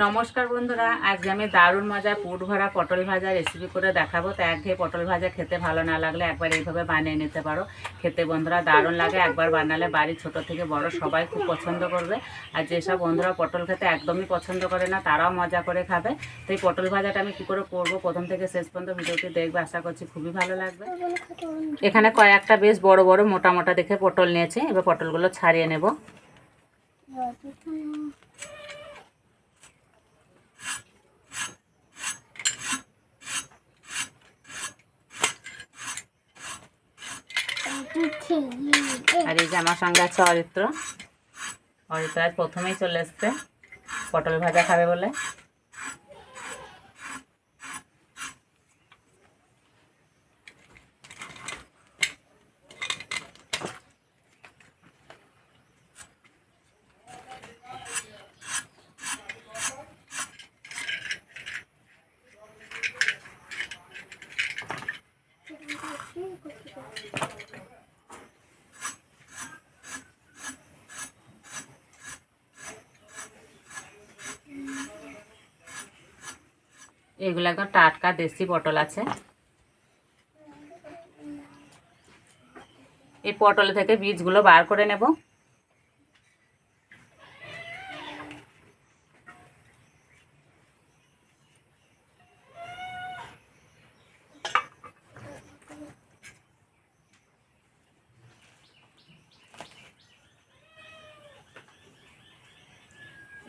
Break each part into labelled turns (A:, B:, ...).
A: নমস্কার বন্ধুরা, আজকে আমি দারুণ মজার পুট ভরা পটল ভাজা রেসিপি করে দেখাবো। তো একঘেয়ে পটল ভাজা খেতে ভালো না লাগলে একবার এইভাবে বানিয়ে নিতে পারো। খেতে বন্ধুরা দারুণ লাগে, একবার বানালে বাড়ির ছোট থেকে বড় সবাই খুব পছন্দ করবে। আর যেসব বন্ধুরা পটল খেতে একদমই পছন্দ করে না, তারাও মজা করে খাবে। তো এই পটল ভাজাটা আমি কী করে করব প্রথম থেকে শেষ পর্যন্ত ভিডিওটি দেখবে, আশা করছি খুবই ভালো লাগবে। এখানে কয়েকটা বেশ বড় বড় মোটা মোটা দেখে পটল নিয়েছি, এবার পটলগুলো ছাড়িয়ে নেব। আর এই যে আমার সঙ্গে আছে অরিত্র। অরিত্র আজ প্রথমেই চলে এসছে। পটল ভাজা খাবে বলে। এগুলো একদম টাটকা দেশি পটল আছে। এই পটল থেকে বীজগুলো বার করে নেব।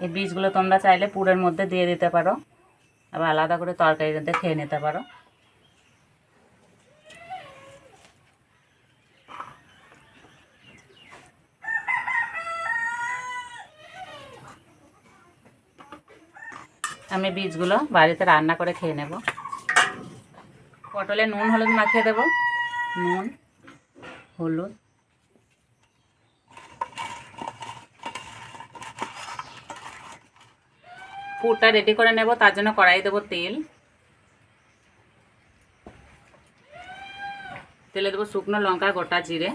A: এই বীজগুলো তোমরা চাইলে পুরের মধ্যে দিয়ে দিতে পারো। আবার আলাদা করে তরকারি তরকারিতে খেয়ে নিতে পারো। আমি বীজগুলো বাড়িতে রান্না করে খেয়ে নেব। পটলে নুন, হলুদ মাখিয়ে দেব। নুন, হলুদ পুরটা রেডি করে নেব, তার জন্য কড়াই দেবো তেল। তেলে দেবো শুকনো লঙ্কা, গোটা জিরে।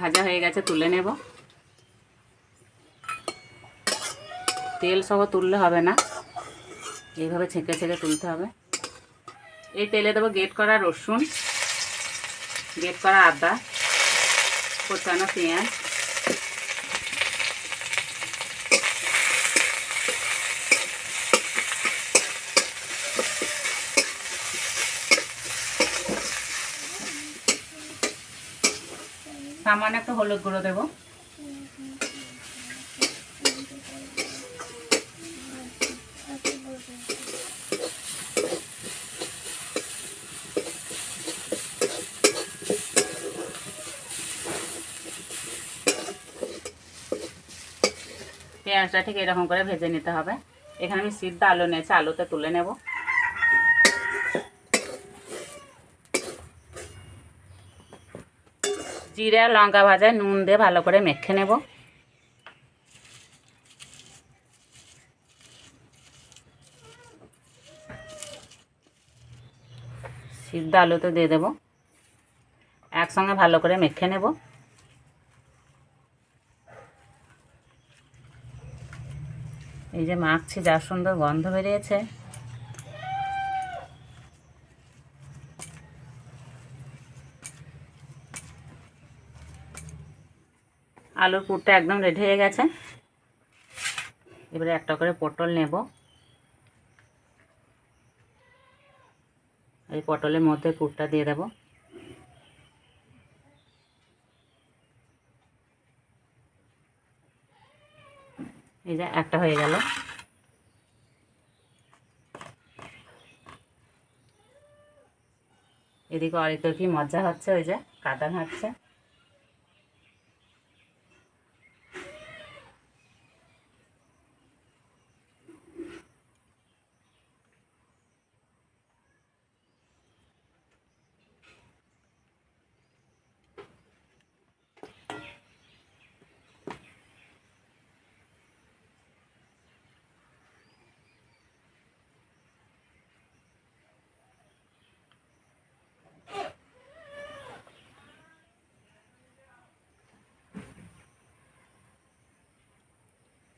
A: ভাজা হয়ে গেছে, তুলে নেব। তেল সহ তুললে হবে না। এইভাবে ছেঁকে ছেঁকে তুলতে হবে। এই তেলে দেবো গেট করা রসুন গেট করা আদা। কোচানো পেঁয়াজ সামান্য একটু হলুদ গুঁড়ো দেবো। পেঁয়াজটা ঠিক এরকম করে ভেজে নিতে হবে। এখানে আমি সিদ্ধ আলু নিয়েছি, আলুতে তুলে নেব। জিরে লঙ্কা ভাজা, নুন দিয়ে ভালো করে মেখে নেব। সিদ্ধ আলুতে দিয়ে দেবো। একসঙ্গে ভালো করে মেখে নেব। এই যে মাখছি, যা সুন্দর গন্ধ বেরিয়েছে। আলুর পুরটা একদম রেডি হয়ে গেছে। এবারে একটা করে পটল নেব। এই পটলের মধ্যে পুরটা দিয়ে দেবো। এই যে একটা হয়ে গেল। এদিকে অরিত কি মজা হচ্ছে? ওই যে কাদান ঘাটছে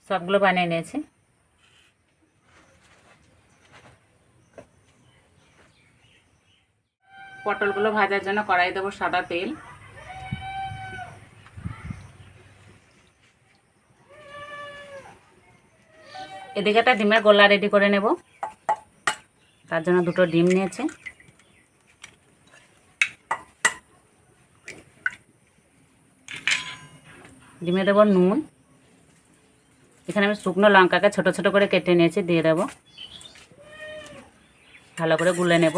A: সবগুলো বানিয়ে নিয়েছি। পটলগুলো ভাজার জন্য কড়াই দেবো সাদা তেল। এদিকে একটা ডিমের গোলা রেডি করে নেব। তার জন্য দুটো ডিম নিয়েছি। ডিমে দেবো নুন। এখানে আমি শুকনো লঙ্কাকে ছোট ছোট করে কেটে নিয়েছি, দিয়ে দেব। ভালো করে গুলে নেব।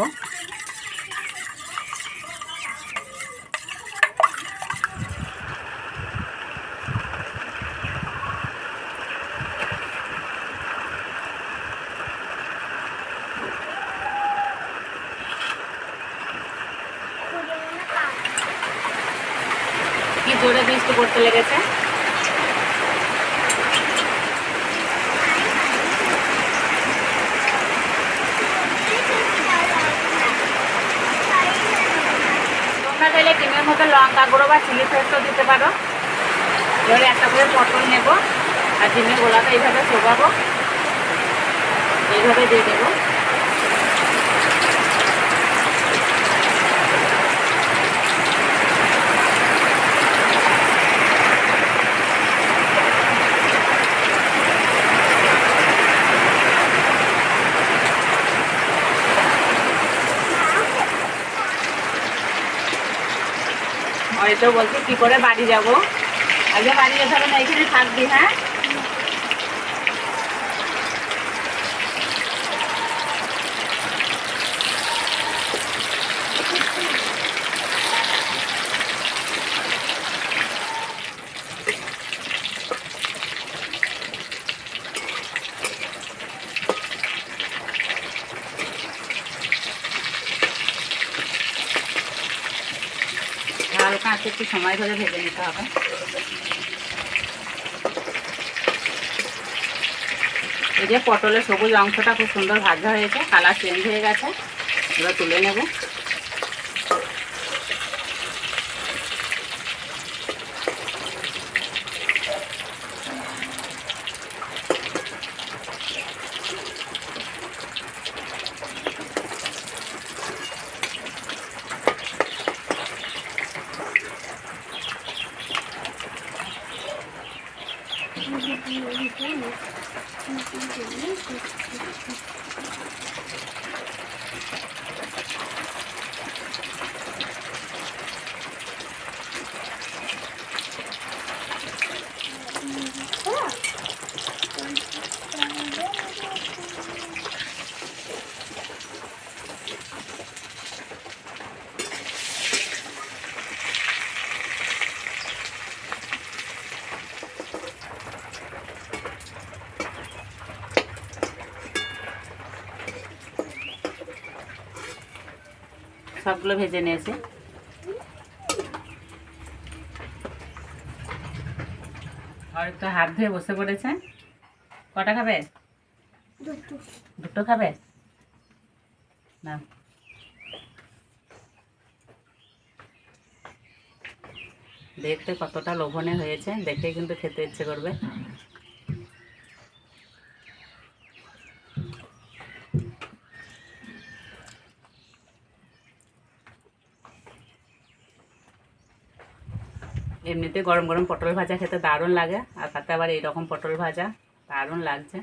A: কি জোরে বৃষ্টি পড়তে লেগেছে? তোমরা চাইলে ডিমের মতো লঙ্কা গুঁড়ো বা চিলি ফ্লেক্সও দিতে পারো। এবারে একটা করে পটল নেব, আর ডিমের গোলাটা এইভাবে শোকাবো এইভাবে দিয়ে দেবো। হয়তো বলছি কি করে বাড়ি যাব? আগে বাড়ি যেতে হবে না এখানে থাকবি হ্যাঁ হালকা আছে একটু সময় ধরে ভেজে নিতে হবে। এই যে পটলের সবুজ অংশটা খুব সুন্দর ভাজা হয়েছে, কালার চেঞ্জ হয়ে গেছে, এবার তুলে নেব। সবগুলো ভেজে নিয়েছি। আর তো হাত ধুয়ে বসে পড়েছে কটা খাবে? দুটো। খাবে? না। দেখতে কতটা লোভনে হয়েছে দেখে কিন্তু খেতে ইচ্ছে করবে। এমনিতে গরম গরম পটল ভাজা খেতে দারুণ লাগে, আর তাতে আবার এইরকম পটল ভাজা দারুণ লাগছে।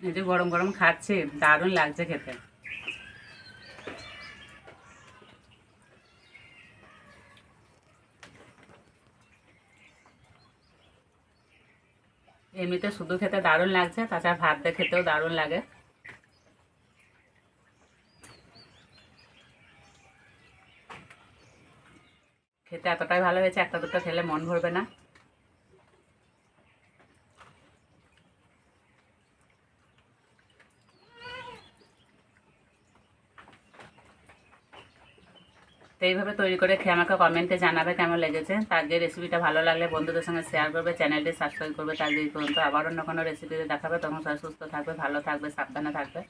A: এই যে গরম গরম খাচ্ছে, দারুণ লাগছে খেতে। এমনিতে শুধু খেতে দারুণ লাগছে, তাছাড়া ভাত দিয়ে খেতেও দারুণ লাগে। খেতে এতটাই ভালো হয়েছে, একটা দুটো খেলে মন ভরবে না। এইভাবে তৈরি করে খেয়ে আমাকে কমেন্টে জানাবে কেমন লেগেছে। তার যে রেসিপিটা ভালো লাগলে বন্ধুদের সঙ্গে শেয়ার করবে চ্যানেলটি সাবস্ক্রাইব করবে, তার যে পর্যন্ত আবার অন্য কোনো রেসিপিতে দেখাবে। তখন সুস্থ থাকবে, ভালো থাকবে, সাবধানে থাকবে।